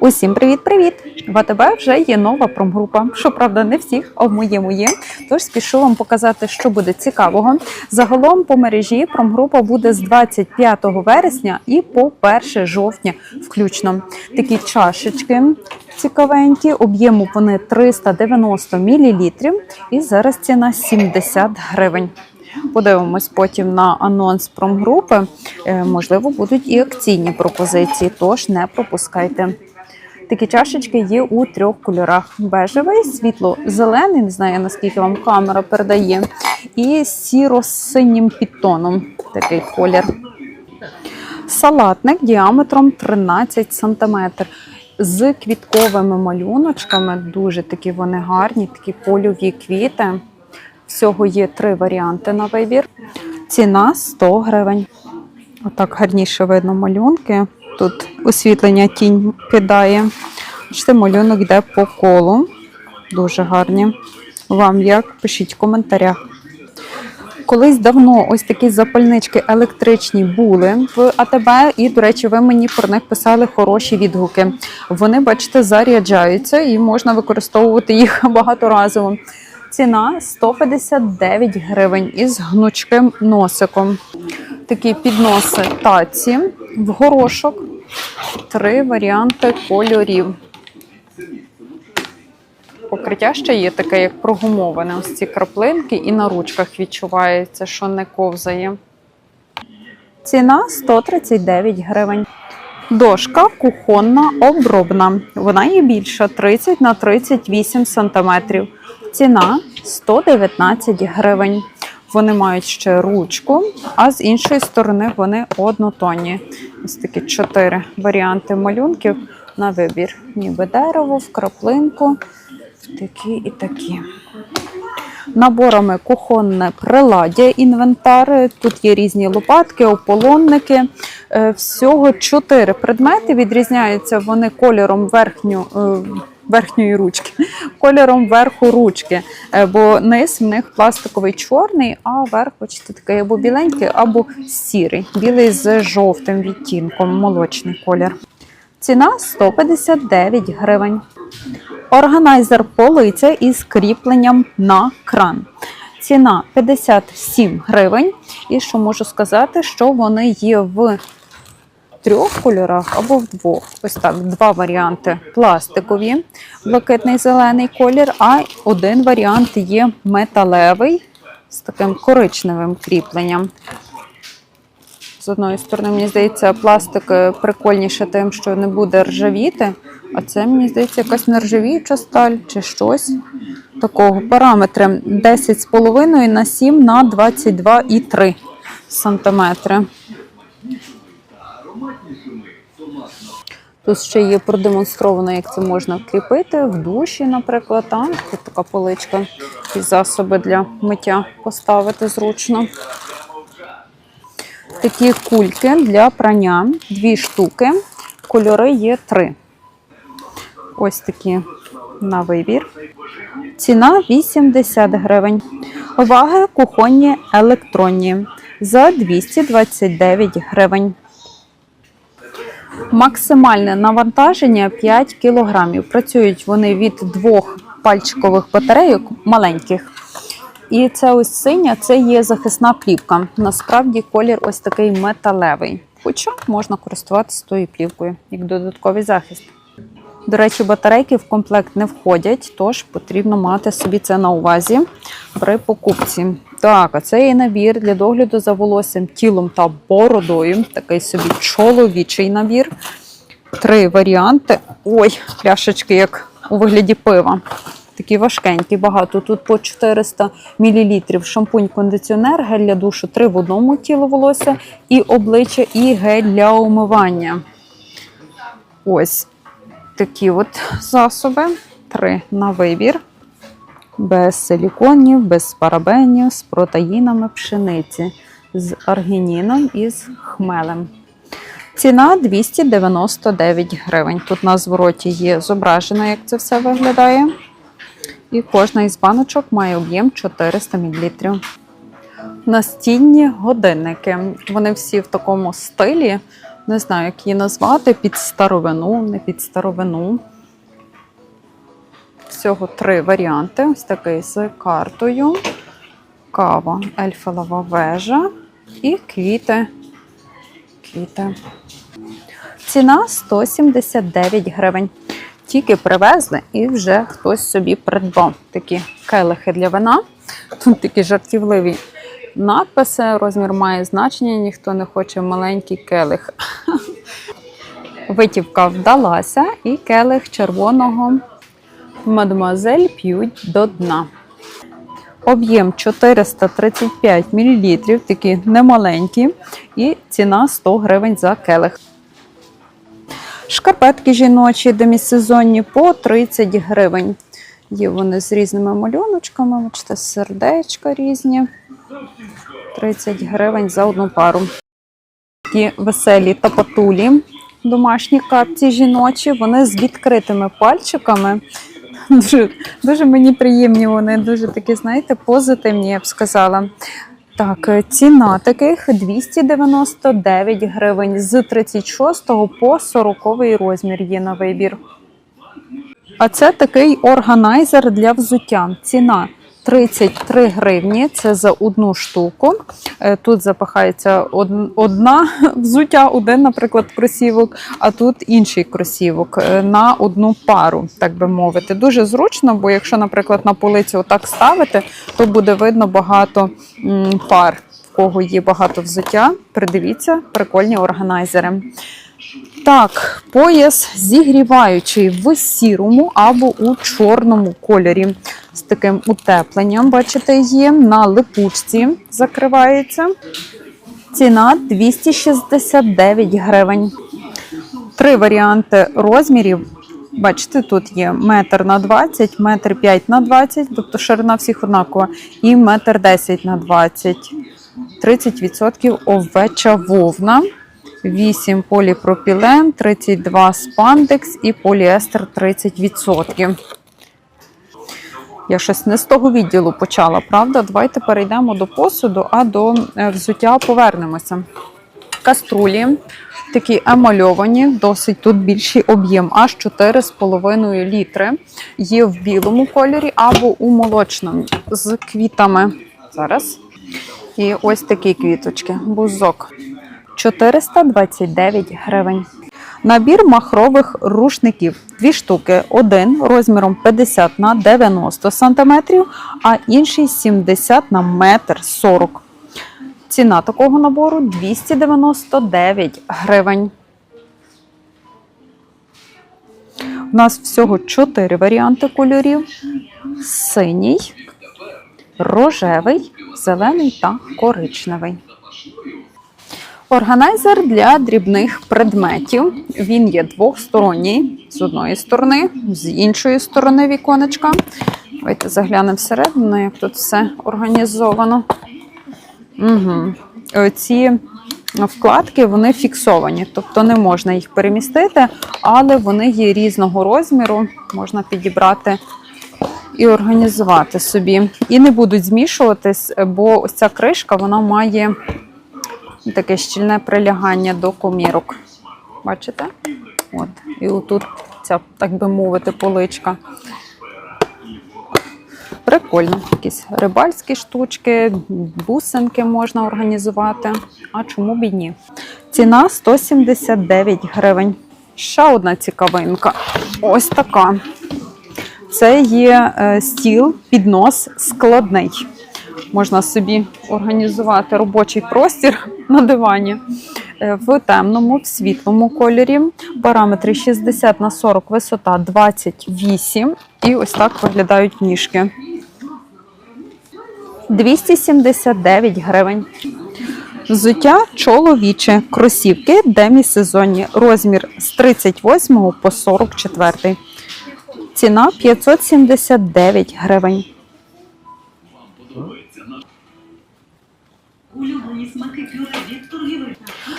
Усім привіт-привіт! В АТБ вже є нова промгрупа. Щоправда, не всіх, а в моєму є. Тож спішу вам показати, що буде цікавого. Загалом по мережі промгрупа буде з 25 вересня і по 1 жовтня, включно. Такі чашечки цікавенькі, об'єму вони 390 мл, і зараз ціна 70 гривень. Подивимось потім на анонс промгрупи. Е, Можливо, будуть і акційні пропозиції, тож не пропускайте. Такі чашечки є у трьох кольорах: бежевий, світло-зелений, не знаю наскільки вам камера передає, і сіро-синім підтоном такий колір. Салатник діаметром 13 см. З квітковими малюночками, дуже такі вони гарні, такі польові квіти. Всього є три варіанти на вибір. Ціна 100 гривень. Отак гарніше видно малюнки. Тут освітлення тінь кидає. Бачите, малюнок йде по колу. Дуже гарні. Вам як? Пишіть в коментарях. Колись давно ось такі запальнички електричні були в АТБ, і, до речі, ви мені про них писали хороші відгуки. Вони, бачите, заряджаються і можна використовувати їх багаторазово. Ціна 159 гривень із гнучким носиком. Такі підноси таці в горошок. Три варіанти кольорів. Покриття ще є таке, як прогумоване. Ось ці краплинки, і на ручках відчувається, що не ковзає. Ціна 139 гривень. Дошка кухонна обробна. Вона є більша 30 на 38 сантиметрів. Ціна 119 гривень. Вони мають ще ручку, а з іншої сторони вони однотонні. Ось такі чотири варіанти малюнків на вибір. Ніби дерево, в краплинку, в такі і такі. Наборами кухонне приладдя, інвентар. Тут є різні лопатки, ополонники. Е, Всього чотири предмети. Відрізняються вони кольором верхню, е, верхньої ручки, кольором верху ручки. Е, Бо низ в них пластиковий чорний, а верх, бачите, такий або біленький, або сірий. Білий з жовтим відтінком, молочний колір. Ціна 159 гривень. Органайзер полиця із кріпленням на кран. Ціна 57 гривень. І що можу сказати, що вони є в трьох кольорах або в двох. Ось так, два варіанти пластикові, блакитний зелений колір, а один варіант є металевий з таким коричневим кріпленням. З одної сторони, мені здається, пластик е, прикольніше тим, що не буде ржавіти. А це, мені здається, якась нержавіюча сталь чи щось такого. Параметри 10,5 на 7 на 22,3 сантиметри. Тут ще є продемонстровано, як це можна кріпити в душі, наприклад. Там тут така поличка і засоби для миття поставити зручно. Такі кульки для прання, дві штуки. Кольори є три. Ось такі на вибір. Ціна 80 гривень. Ваги кухонні електронні за 229 гривень. Максимальне навантаження 5 кг. Працюють вони від двох пальчикових батарейок маленьких. І це ось синя, це є захисна плівка. Насправді колір ось такий металевий. Хоча можна користуватися тою плівкою як додатковий захист. До речі, батарейки в комплект не входять, тож потрібно мати собі це на увазі при покупці. Так, а це є набір для догляду за волоссям, тілом та бородою. Такий собі чоловічий набір. Три варіанти. Ой, пляшечки, як у вигляді пива. Такі важкенькі, багато. Тут по 400 мл шампунь, кондиціонер, гель для душу, три в одному тіло волосся і обличчя, і гель для умивання. Ось такі от засоби. Три на вибір. Без силіконів, без парабенів, з протеїнами пшениці, з аргініном і з хмелем. Ціна 299 гривень. Тут на звороті є зображено, як це все виглядає. І кожна із баночок має об'єм 400 мл. Настінні годинники. Вони всі в такому стилі Не знаю, як її назвати, під старовину, не під старовину. Всього три варіанти. Ось такий з картою, кава, ельфелова вежа і квіти. Квіти. Ціна 179 гривень. Тільки привезли і вже хтось собі придбав такі келихи для вина. Тут такі жартівливі надписи. Розмір має значення, ніхто не хоче маленький келих. Витівка вдалася, і келих червоного мадемуазель п'ють до дна. Об'єм 435 мл, такі немаленькі, і ціна 100 гривень за келих. Шкарпетки жіночі демісезонні по 30 гривень. Є вони з різними малюночками, бачите, сердечка різні. 30 гривень за одну пару. Такі веселі тапатулі, домашні капці жіночі, вони з відкритими пальчиками. Дуже, дуже мені приємні вони, дуже такі, знаєте, позитивні, я б сказала. Так, ціна таких 299 гривень з 36 по 40 розмір є на вибір. А це такий органайзер для взуття. Ціна 33 гривні. Це за одну штуку. Е, Тут запахається одна взуття, один, наприклад, кросівок, а тут інший кросівок е, на одну пару, так би мовити. Дуже зручно, бо якщо, наприклад, на полиці отак ставити, то буде видно багато пар. В кого є багато взуття, придивіться, прикольні органайзери. Так, пояс зігріваючий в сірому або у чорному кольорі. З таким утепленням, бачите, є на липучці закривається. Ціна 269 гривень. Три варіанти розмірів. Бачите, тут є метр на 20, метр 5 на 20, тобто ширина всіх однакова, і метр 10 на 20. 30% овеча вовна. 8 поліпропілен, 32 спандекс і поліестер 30%. Я щось не з того відділу почала, правда? Давайте перейдемо до посуду, а до е, взуття повернемося. Каструлі такі емальовані, досить тут більший об'єм, аж 4,5 літри. Є в білому кольорі або у молочному з квітами. Зараз. І ось такі квіточки, бузок. 429 гривень. Набір махрових рушників. Дві штуки. Один розміром 50 на 90 см, а інший 70 на 1,40 м. Ціна такого набору 299 гривень. У нас всього 4 варіанти кольорів: синій, рожевий, зелений та коричневий. Органайзер для дрібних предметів. Він є двохсторонній з одної сторони, з іншої сторони віконечка. Давайте заглянемо всередину, як тут все організовано. Угу. Ці вкладки вони фіксовані, тобто не можна їх перемістити, але вони є різного розміру, можна підібрати і організувати собі. І не будуть змішуватись, бо ось ця кришка вона має таке щільне прилягання до комірок. Бачите? От. І отут ця, так би мовити, поличка. Прикольно. Якісь рибальські штучки, бусинки можна організувати. А чому б і ні? Ціна 179 гривень. Ще одна цікавинка. Ось така. Це є е, стіл, піднос складний. Можна собі організувати робочий простір на дивані Е, в темному, в світлому кольорі. Параметри 60 на 40, висота 28. І ось так виглядають ніжки. 279 гривень. Взуття чоловіче, кросівки, демісезонні, розмір з 38 по 44. Ціна 579 гривень. Улюблені смаки пюре від торгівель.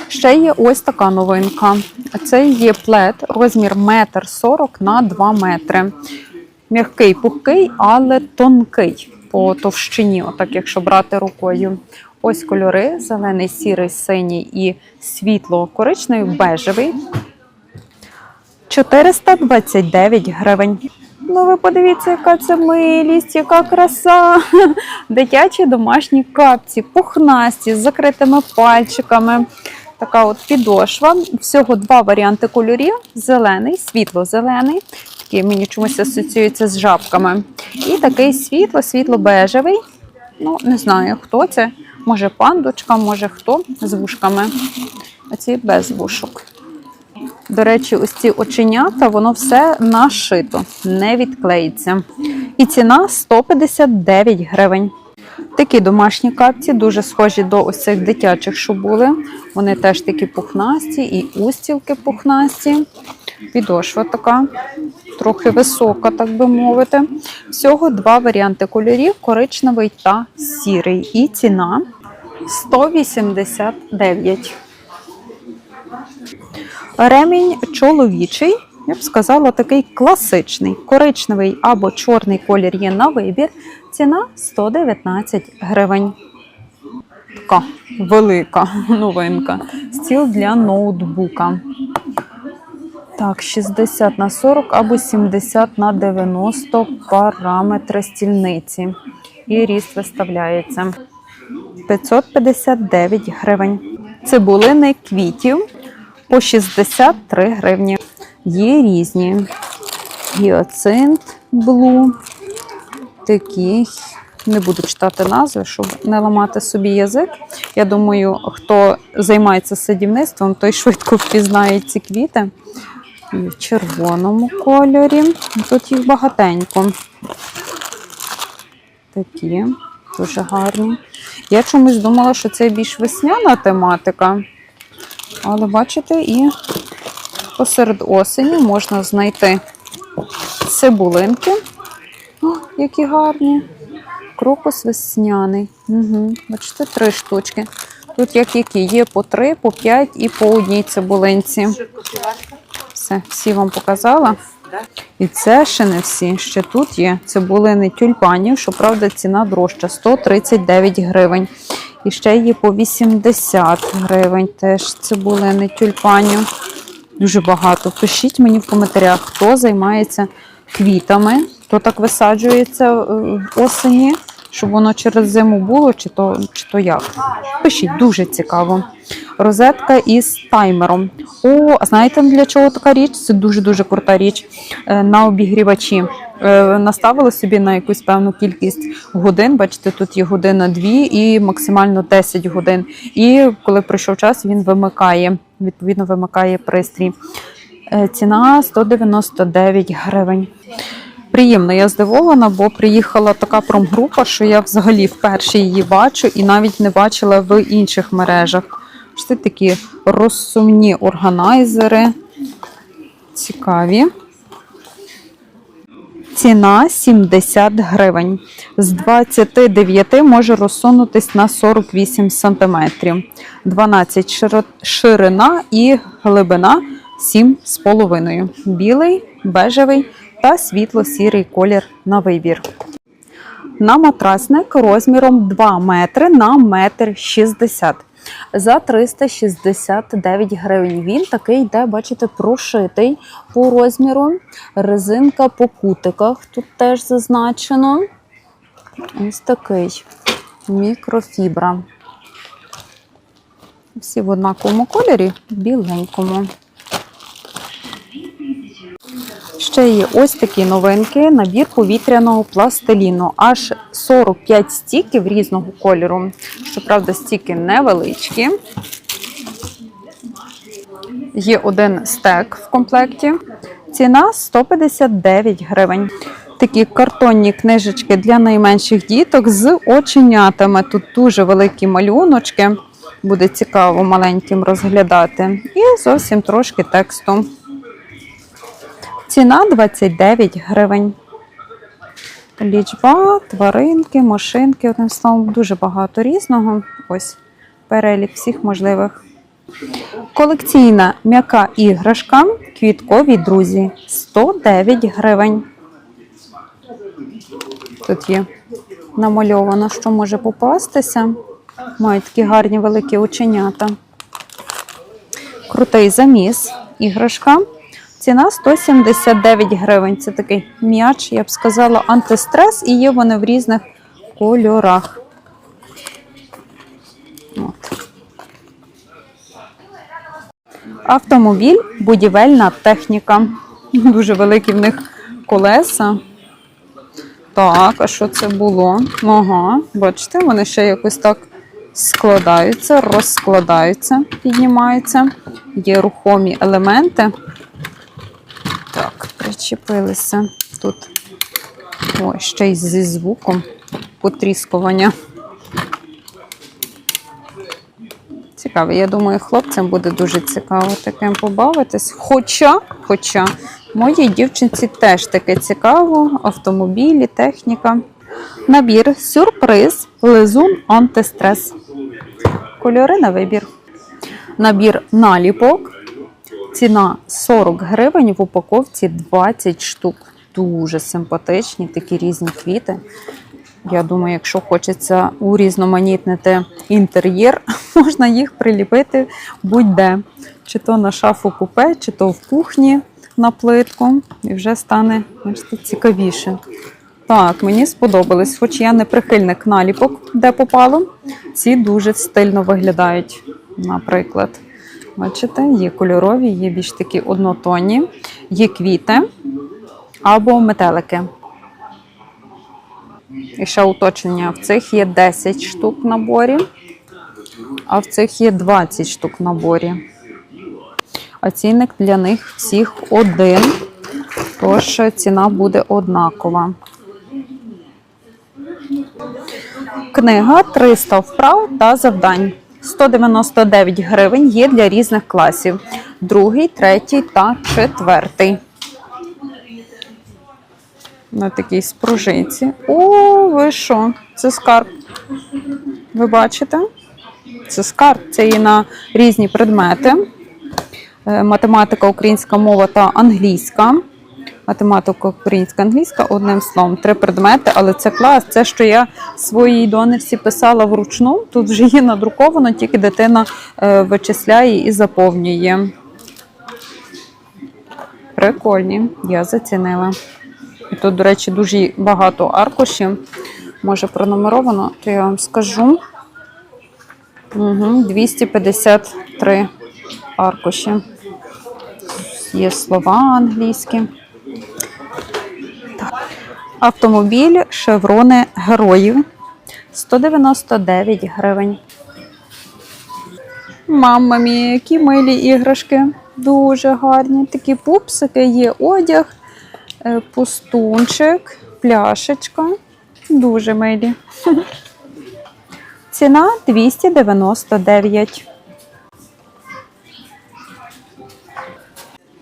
Ще є ось така новинка. Це є плед, розмір 1,40 на 2 метри. М'який, пухкий, але тонкий по товщині, отак, якщо брати рукою. Ось кольори: зелений, сірий, синій і світло-коричневий, бежевий. 429 гривень. Ну, ви подивіться, яка це милість, яка краса. Дитячі домашні капці, пухнасті, з закритими пальчиками. Така от підошва. Всього два варіанти кольорів: зелений, світло-зелений. Такий мені чомусь асоціюється з жабками. І такий світло, світло-бежевий. Ну, не знаю, хто це. Може пандочка, може хто з вушками. Оці без вушок. До речі, ось ці оченята, воно все нашито, не відклеїться. І ціна 159 гривень. Такі домашні капці дуже схожі до ось цих дитячих, що були. Вони теж такі пухнасті, і устілки пухнасті. Підошва така, трохи висока, так би мовити. Всього два варіанти кольорів: коричневий та сірий. І ціна 189. Ремінь чоловічий, я б сказала, такий класичний. Коричневий або чорний колір є на вибір. Ціна 119 гривень. Така велика новинка. Стіл для ноутбука. Так, 60 на 40 або 70 на 90 параметри стільниці. І ріст виставляється. 559 гривень. Цибулини квітів по 63 гривні. Є різні. Гіоцинт блу. Такі. Не буду читати назви, щоб не ламати собі язик. Я думаю, хто займається садівництвом, той швидко впізнає ці квіти. І в червоному кольорі. Тут їх багатенько. Такі, дуже гарні. Я чомусь думала, що це більш весняна тематика. Але бачите, і посеред осені можна знайти цибулинки. О, які гарні. Крокус весняний. Угу. Бачите, три штучки. Тут як які є по три, по п'ять і по одній цибулинці. Все, всі вам показала. І це ще не всі. Ще тут є цибулини тюльпанів, щоправда, ціна дорожча 139 гривень. І ще є по 80 гривень теж цибулини тюльпанів. Дуже багато. Пишіть мені в коментарях, хто займається квітами, хто так висаджується е, в осені, щоб воно через зиму було, чи то, чи то як. Пишіть, дуже цікаво. Розетка із таймером. О, знаєте для чого така річ? Це дуже-дуже крута річ Е, на обігрівачі. Е, Наставили собі на якусь певну кількість годин. Бачите, тут є година дві і максимально 10 годин. І коли прийшов час, він вимикає. Відповідно, вимикає пристрій. Е, Ціна 199 гривень. Приємно, я здивована, бо приїхала така промгрупа, що я взагалі вперше її бачу і навіть не бачила в інших мережах. Це такі розсумні органайзери. Цікаві. Ціна 70 гривень. З 29 може розсунутись на 48 см. 12 ширина і глибина 7,5. Білий, бежевий та світло-сірий колір на вибір. На матрасник розміром 2 метри на метр 60 за 369 гривень. Він такий йде, бачите, прошитий по розміру. Резинка по кутиках тут теж зазначено. Ось такий мікрофібра. Всі в однаковому кольорі, біленькому. Ще є ось такі новинки: набір повітряного пластиліну. Аж 45 стіків різного кольору. Щоправда, стіки невеличкі. Є один стек в комплекті. Ціна 159 гривень. Такі картонні книжечки для найменших діток з оченятами. Тут дуже великі малюночки. Буде цікаво маленьким розглядати. І зовсім трошки тексту. Ціна 29 гривень. Лічба, тваринки, машинки. Одним словом, дуже багато різного. Ось перелік всіх можливих. Колекційна м'яка іграшка. Квіткові друзі. 109 гривень. Тут є намальовано, що може попастися. Мають такі гарні великі оченята. Крутий заміс. Іграшка. Ціна 179 гривень. Це такий м'яч, я б сказала, антистрес, і є вони в різних кольорах. От. Автомобіль, будівельна техніка. Дуже великі в них колеса. Так, а що це було? Ага, бачите, вони ще якось так складаються, розкладаються, піднімаються. Є рухомі елементи. Так, причепилися тут. Ой, ще й зі звуком потріскування. Цікаво, я думаю, хлопцям буде дуже цікаво таким побавитись. Хоча, хоча, моїй дівчинці теж таке цікаво: автомобілі, техніка. Набір, сюрприз, лизун, антистрес. Кольори на вибір. Набір наліпок. Ціна 40 гривень, в упаковці 20 штук. Дуже симпатичні, такі різні квіти. Я думаю, якщо хочеться урізноманітнити інтер'єр, можна їх приліпити будь-де. Чи то на шафу купе, чи то в кухні на плитку. І вже стане бачите, цікавіше. Так, мені сподобались, хоч я не прихильник наліпок, де попало. Ці дуже стильно виглядають, наприклад. Бачите, є кольорові, є більш такі однотонні, є квіти або метелики. І ще уточнення: в цих є 10 штук в наборі, а в цих є 20 штук в наборі. А цінник для них всіх один, тож ціна буде однакова. Книга 300 вправ та завдань. 199 гривень є для різних класів. Другий, третій та четвертий. На такій спружинці. О, ви що? Це скарб. Ви бачите? Це скарб. Це є на різні предмети. Е, Математика, українська мова та англійська. Математика, українська, англійська, одним словом, три предмети, але це клас. Це, що я своїй донечці писала вручну, тут вже є надруковано, тільки дитина е, вичисляє і заповнює. Прикольні, я зацінила. І тут, до речі, дуже багато аркушів. Може, пронумеровано, то я вам скажу. Угу, 253 аркуші. Є слова англійські. Автомобіль шеврони героїв 199 гривень. Мамма мія, які милі іграшки. Дуже гарні. Такі пупсики, є одяг, е, пустунчик, пляшечка. Дуже милі. Ціна 299.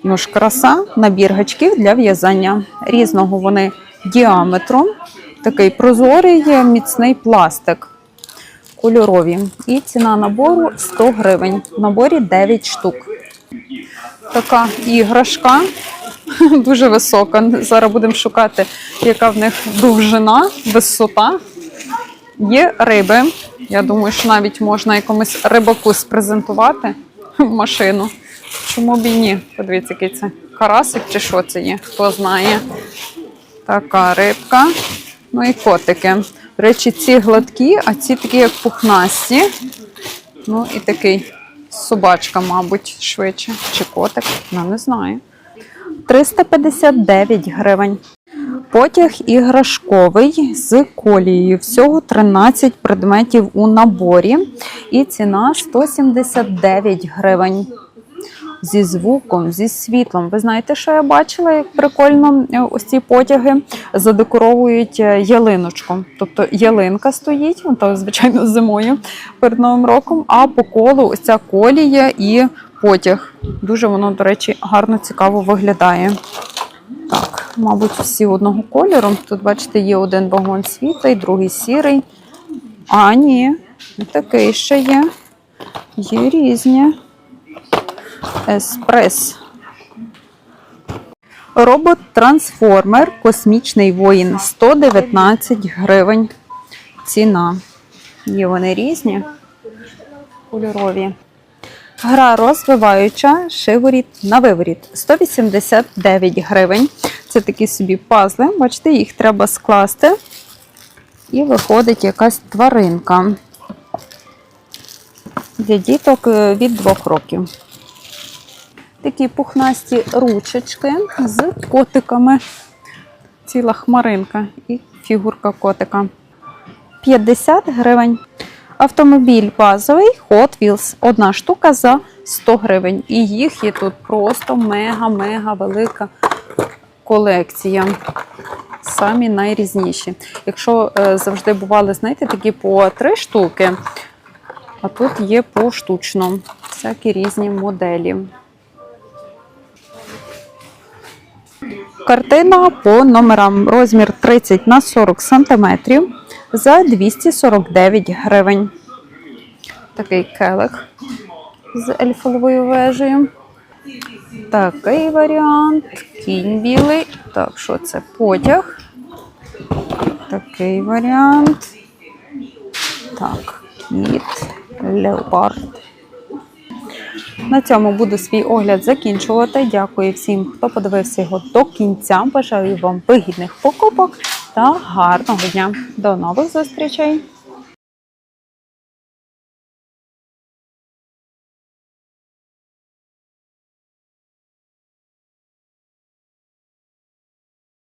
Ну ж, краса, набір гачків для в'язання. Різного вони діаметру. Такий прозорий, міцний пластик. Кольорові. І ціна набору 100 гривень. В наборі 9 штук. Така іграшка. Дуже висока. Зараз будемо шукати, яка в них довжина, висота. Є риби. Я думаю, що навіть можна якомусь рибаку спрезентувати машину. Чому б і ні? Подивіться, який це карасик чи що це є, хто знає. Така рибка. Ну і котики. До речі, ці гладкі, а ці такі, як пухнасті. Ну і такий собачка, мабуть, швидше. Чи котик, ну не знаю. 359 гривень. Потяг іграшковий з колією. Всього 13 предметів у наборі. І ціна 179 гривень. Зі звуком, зі світлом. Ви знаєте, що я бачила, як прикольно е, ось ці потяги задекоровують е, ялиночку. Тобто ялинка стоїть, ну, то, звичайно, зимою перед Новим роком, а по колу ось ця колія і потяг. Дуже воно, до речі, гарно цікаво виглядає. Так, мабуть, всі одного кольору. Тут, бачите, є один вагон світлий, другий сірий. А, ні, такий ще є. Є різні. Еспрес. Робот-трансформер, космічний воїн 119 гривень. Ціна. Є вони різні, кольорові. Гра розвиваюча, шиворіт на виворіт. 189 гривень. Це такі собі пазли. Бачите, їх треба скласти. І виходить якась тваринка. Для діток е, від 2 років. Такі пухнасті ручечки з котиками. Ціла хмаринка і фігурка котика. 50 гривень. Автомобіль базовий Hot Wheels. Одна штука за 100 гривень. І їх є тут просто мега-мега велика колекція. Самі найрізніші. Якщо е, завжди бували, знаєте, такі по три штуки, а тут є поштучно. Всякі різні моделі. Картина по номерам розмір 30 на 40 см за 249 гривень. Такий келих з ельфовою вежею. Такий варіант. Кінь білий. Так, що це потяг? Такий варіант. Так, кіт, леопард. На цьому буду свій огляд закінчувати. Дякую всім, хто подивився його до кінця. Бажаю вам вигідних покупок та гарного дня. До нових зустрічей!